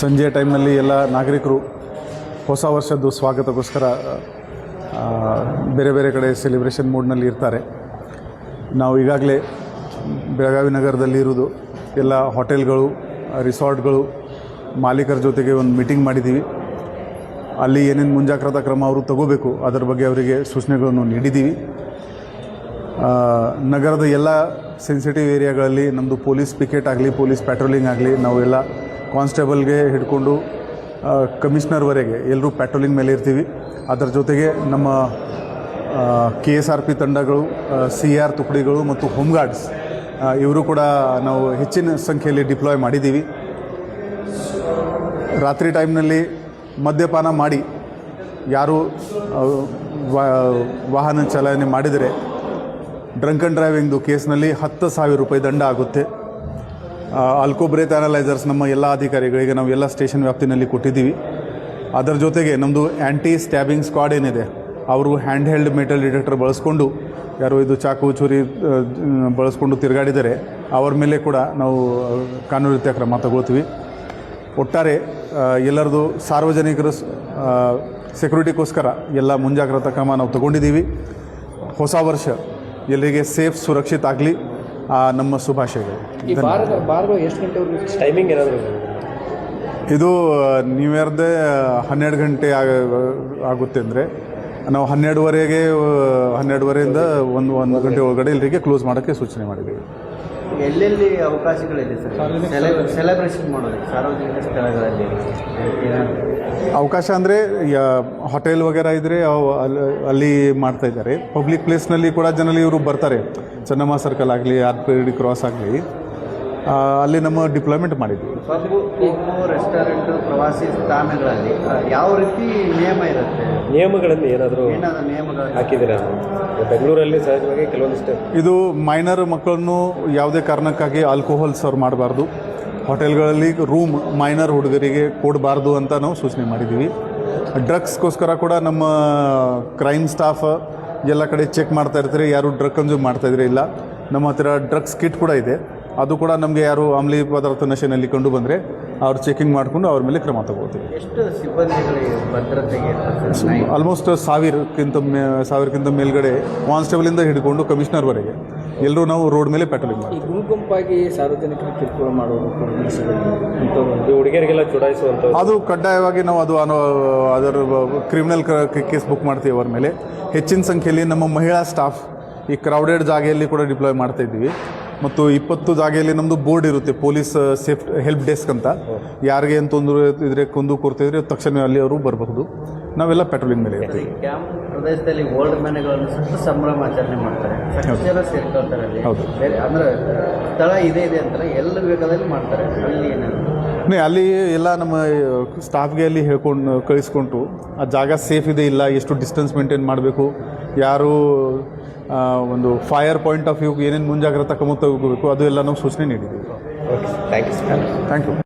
ಸಂಜೆ ಟೈಮ್ನಲ್ಲಿ ಎಲ್ಲ ನಾಗರಿಕರು ಹೊಸ ವರ್ಷದ್ದು ಸ್ವಾಗತಕ್ಕೋಸ್ಕರ ಬೇರೆ ಬೇರೆ ಕಡೆ ಸೆಲೆಬ್ರೇಷನ್ ಮೂಡ್ನಲ್ಲಿ ಇರ್ತಾರೆ. ನಾವು ಈಗಾಗಲೇ ಬೆಳಗಾವಿ ನಗರದಲ್ಲಿ ಇರೋದು ಎಲ್ಲ ಹೋಟೆಲ್ಗಳು, ರಿಸಾರ್ಟ್ಗಳು, ಮಾಲೀಕರ ಜೊತೆಗೆ ಒಂದು ಮೀಟಿಂಗ್ ಮಾಡಿದ್ದೀವಿ. ಅಲ್ಲಿ ಏನೇನು ಮುಂಜಾಗ್ರತಾ ಕ್ರಮ ಅವರು ತಗೋಬೇಕು, ಅದರ ಬಗ್ಗೆ ಅವರಿಗೆ ಸೂಚನೆಗಳನ್ನು ನೀಡಿದ್ದೀವಿ. ನಗರದ ಎಲ್ಲ ಸೆನ್ಸಿಟಿವ್ ಏರಿಯಾಗಳಲ್ಲಿ ನಮ್ಮದು ಪೊಲೀಸ್ ಪಿಕೆಟ್ ಆಗಲಿ, ಪೊಲೀಸ್ ಪ್ಯಾಟ್ರೋಲಿಂಗ್ ಆಗಲಿ, ನಾವೆಲ್ಲ ಕಾನ್ಸ್ಟೇಬಲ್ಗೆ ಹಿಡ್ಕೊಂಡು ಕಮಿಷ್ನರ್ವರೆಗೆ ಎಲ್ಲರೂ ಪ್ಯಾಟ್ರೋಲಿಂಗ್ ಮೇಲೆ ಇರ್ತೀವಿ. ಅದರ ಜೊತೆಗೆ ನಮ್ಮ ಕೆ ಎಸ್ ಆರ್ ಪಿ ತಂಡಗಳು ಸಿ ಆರ್ ತುಕಡಿಗಳು ಮತ್ತು ಹೋಮ್ ಗಾರ್ಡ್ಸ್ ಇವರು ಕೂಡ ನಾವು ಹೆಚ್ಚಿನ ಸಂಖ್ಯೆಯಲ್ಲಿ ಡಿಪ್ಲಾಯ್ ಮಾಡಿದ್ದೀವಿ. ರಾತ್ರಿ ಟೈಮ್ನಲ್ಲಿ ಮದ್ಯಪಾನ ಮಾಡಿ, ಯಾರು ವಾಹನ ಚಾಲನೆ ಮಾಡಿದರೆ, ಡ್ರಂಕ್ ಆ್ಯಂಡ್ ಡ್ರೈವಿಂಗ್ದು ಕೇಸ್ನಲ್ಲಿ ಹತ್ತು ಸಾವಿರ ರೂಪಾಯಿ ದಂಡ ಆಗುತ್ತೆ. ಆಲ್ಕೋ ಬ್ರೇತ್ ಅನಲೈಸರ್ಸ್ ನಮ್ಮ ಎಲ್ಲ ಅಧಿಕಾರಿಗಳಿಗೆ ನಾವು ಎಲ್ಲ ಸ್ಟೇಷನ್ ವ್ಯಾಪ್ತಿನಲ್ಲಿ ಕೊಟ್ಟಿದ್ದೀವಿ. ಅದರ ಜೊತೆಗೆ ನಮ್ಮದು ಆ್ಯಂಟಿ ಸ್ಟ್ಯಾಬಿಂಗ್ ಸ್ಕ್ವಾಡ್ ಏನಿದೆ, ಅವರು ಹ್ಯಾಂಡ್ ಹೆಲ್ಡ್ ಮೆಟಲ್ ಡಿಟೆಕ್ಟರ್ ಬಳಸ್ಕೊಂಡು, ಯಾರು ಇದು ಚಾಕು, ಚೂರಿ ಬಳಸ್ಕೊಂಡು ತಿರುಗಾಡಿದರೆ, ಅವರ ಮೇಲೆ ಕೂಡ ನಾವು ಕಾನೂನು ರೀತಿಯ ಕ್ರಮ ತಗೊಳ್ತೀವಿ. ಒಟ್ಟಾರೆ ಎಲ್ಲರದು ಸಾರ್ವಜನಿಕರು ಸೆಕ್ಯೂರಿಟಿಗೋಸ್ಕರ ಎಲ್ಲ ಮುಂಜಾಗ್ರತಾ ಕ್ರಮ ನಾವು ತಗೊಂಡಿದ್ದೀವಿ. ಹೊಸ ವರ್ಷ ಎಲ್ಲರಿಗೆ ಸೇಫ್ ಸುರಕ್ಷಿತ ಆಗಲಿ. ನಮ್ಮ ಶುಭಾಶಯಗಳು. ಈ ಬಾರ್ ಬಾರ್ಗಳು ಎಷ್ಟು ಗಂಟೆವರೆಗೂ ಟೈಮಿಂಗ್ ಏನಾದರೂ ಇದು ಹನ್ನೆರಡು ಗಂಟೆ ಆಗ- ಆಗುತ್ತೆ ಅಂದರೆ ನಾವು ಹನ್ನೆರಡುವರೆಗೆ ಆ, ಹನ್ನೆರಡುವರೆಯಿಂದ ಒಂದು ಒಂದು ಗಂಟೆ ಒಳಗಡೆ ಇಲ್ಲಿಗೆ ಕ್ಲೋಸ್ ಮಾಡೋಕ್ಕೆ ಸೂಚನೆ ಮಾಡಿದ್ದೀವಿ. ಎಲ್ಲೆಲ್ಲಿ ಅವಕಾಶಗಳಿದೆ ಸರ್? ಸೆಲೆಬ್ರೇಷನ್ ಮಾಡೋದು ಸಾರ್ವಜನಿಕ ಸ್ಥಳಗಳಲ್ಲಿ? ಅವಕಾಶ ಅಂದರೆ ಹೋಟೆಲ್ ವಗೇರ ಇದ್ದರೆ ಅಲ್ಲಿ ಅಲ್ಲಿ ಮಾಡ್ತಾ ಇದ್ದಾರೆ. ಪಬ್ಲಿಕ್ ಪ್ಲೇಸ್ನಲ್ಲಿ ಕೂಡ ಜನರಲ್ಲಿ ಇವರು ಬರ್ತಾರೆ. ಚೆನ್ನಮ್ಮ ಸರ್ಕಲ್ ಆಗಲಿ ಆರ್ ಪಿ ಕ್ರಾಸ್ ಆಗಲಿ. ಅಲ್ಲಿ ನಮ್ಮ ಡಿಪ್ಲಾಯ್ಮೆಂಟ್ ಮಾಡಿದ್ವಿ. ರೆಸ್ಟೋರೆಂಟ್ ಪ್ರವಾಸಿ ತಾಣಗಳಲ್ಲಿ ಯಾವ ರೀತಿ ನಿಯಮ ಇರುತ್ತೆ? ನಿಯಮಗಳಲ್ಲಿ ಏನಾದರೂ ಏನಾದ್ರು ನಿಯಮಗಳು? ಹಾಕಿದ್ದೀರಾ? ಬೆಂಗಳೂರಲ್ಲಿ ಸಹಜವಾಗಿ ಕೆಲವೊಂದಿಷ್ಟು ಇದು ಮೈನರ್ ಮಕ್ಕಳನ್ನು ಯಾವುದೇ ಕಾರಣಕ್ಕಾಗಿ ಆಲ್ಕೋಹಾಲ್ ಸರ್ವ್ ಮಾಡಬಾರ್ದು. ಹೋಟೆಲ್ಗಳಲ್ಲಿ ರೂಮ್ ಮೈನರ್ ಹುಡುಗರಿಗೆ ಕೊಡಬಾರ್ದು ಅಂತ ನಾವು ಸೂಚನೆ ಮಾಡಿದ್ದೀವಿ. ಡ್ರಗ್ಸ್ಗೋಸ್ಕರ ಕೂಡ ನಮ್ಮ ಕ್ರೈಮ್ ಸ್ಟಾಫ್ ಎಲ್ಲ ಕಡೆ ಚೆಕ್ ಮಾಡ್ತಾ ಇರ್ತಾರೆ. ಯಾರು ಡ್ರಗ್ ಕನ್ಸ್ಯೂಮ್ ಮಾಡ್ತಾ ಇದ್ರೆ ಇಲ್ಲ. ನಮ್ಮ ಹತ್ತಿರ ಡ್ರಗ್ಸ್ ಕಿಟ್ ಕೂಡ ಇದೆ. ಅದು ಕೂಡ ನಮಗೆ ಯಾರು ಆಮ್ಲಿ ಪದಾರ್ಥ ನಶೆನಲ್ಲಿ ಕಂಡು ಬಂದರೆ ಅವ್ರು ಚೆಕಿಂಗ್ ಮಾಡಿಕೊಂಡು ಅವ್ರ ಮೇಲೆ ಕ್ರಮ ತಗೋತೀವಿ. ಎಷ್ಟು ಸಿಬ್ಬಂದಿಗಳಿಗೆ ಭದ್ರತೆಗೆ ಆಲ್ಮೋಸ್ಟ್ ಸಾವಿರಕ್ಕಿಂತ ಮೇ ಸಾವಿರಕ್ಕಿಂತ ಮೇಲ್ಗಡೆ ಕಾನ್ಸ್ಟೇಬಲಿಂದ ಹಿಡ್ಕೊಂಡು ಕಮಿಷನರ್ವರೆಗೆ ಎಲ್ಲರೂ ನಾವು ರೋಡ್ ಮೇಲೆ ಪೆಟ್ರೋಲಿಂಗ್ ಈ ಮಾಡ್ತೀವಿ. ಗುಂಪು ಗುಂಪಾಗಿ ಸಾರ್ವಜನಿಕರ ಕಿರುಕುಳ ಮಾಡುವುದು ಈ ಹುಡುಗಿಯರಿಗೆಲ್ಲ ಚುಡಾಯಿಸುವಂಥ ಅದು ಕಡ್ಡಾಯವಾಗಿ ನಾವು ಅದು ಅನೋ ಅದರ ಕ್ರಿಮಿನಲ್ ಕೇಸ್ ಬುಕ್ ಮಾಡ್ತೀವಿ ಅವ್ರ ಮೇಲೆ. ಹೆಚ್ಚಿನ ಸಂಖ್ಯೆಯಲ್ಲಿ ನಮ್ಮ ಮಹಿಳಾ ಸ್ಟಾಫ್ ಈ ಕ್ರೌಡೆಡ್ ಜಾಗೆಯಲ್ಲಿ ಕೂಡ ಡಿಪ್ಲಾಯ್ ಮಾಡ್ತಾ ಇದ್ದೀವಿ. ಮತ್ತು ಇಪ್ಪತ್ತು ಜಾಗೆಯಲ್ಲಿ ನಮ್ಮದು ಬೋರ್ಡ್ ಇರುತ್ತೆ ಪೊಲೀಸ್ ಸೇಫ್ ಹೆಲ್ಪ್ ಡೆಸ್ಕ್ ಅಂತ. ಯಾರಿಗೆ ಏನು ತೊಂದರೆ ಇದ್ರೆ ಕುಂದು ಕೂರ್ತಿದ್ರೆ ತಕ್ಷಣ ಅಲ್ಲಿ ಅವರು ಬರಬಹುದು. ನಾವೆಲ್ಲ ಪೆಟ್ರೋಲಿಂಗ್ ಮೇಲೆ ಇರ್ತೀವಿ. ಕ್ಯಾಂಪ್ ಪ್ರದೇಶದಲ್ಲಿ ಓಲ್ಡ್ ಮನೆಗಳನ್ನು ಸಂಭ್ರಮಾಚರಣೆ ಮಾಡ್ತಾರೆ. ಸಾಕಷ್ಟು ಜನ ಸೇರ್ಕೊಳ್ತಾರೆ ಅಲ್ಲಿ. ಹೌದು. ಬೇರೆ ಅಂದ್ರೆ ಸ್ಥಳ ಇದೆ ಇದೆ ಅಂತಾರೆ. ಎಲ್ಲ ಬೇಕಾದಲ್ಲಿ ಮಾಡ್ತಾರೆ. ಅಲ್ಲಿ ಏನಾದ್ರು ನೇ, ಅಲ್ಲಿ ಎಲ್ಲ ನಮ್ಮ ಸ್ಟಾಫ್ಗೆ ಅಲ್ಲಿ ಹೇಳ್ಕೊಂಡು ಕಳಿಸ್ಕೊಂಡು ಆ ಜಾಗ ಸೇಫ್ ಇದೆ ಇಲ್ಲ ಎಷ್ಟು ಡಿಸ್ಟೆನ್ಸ್ ಮೇಂಟೈನ್ ಮಾಡಬೇಕು. ಯಾರು ಒಂದು ಫೈರ್ ಪಾಯಿಂಟ್ ಆಫ್ ವ್ಯೂ ಏನೇನು ಮುಂಜಾಗ್ರತಾ ಕ್ರಮ ತಗೋಬೇಕು ಅದು ಎಲ್ಲ ನಾವು ಸೂಚನೆ ನೀಡಿದ್ದೀವಿ. Okay thank you thank you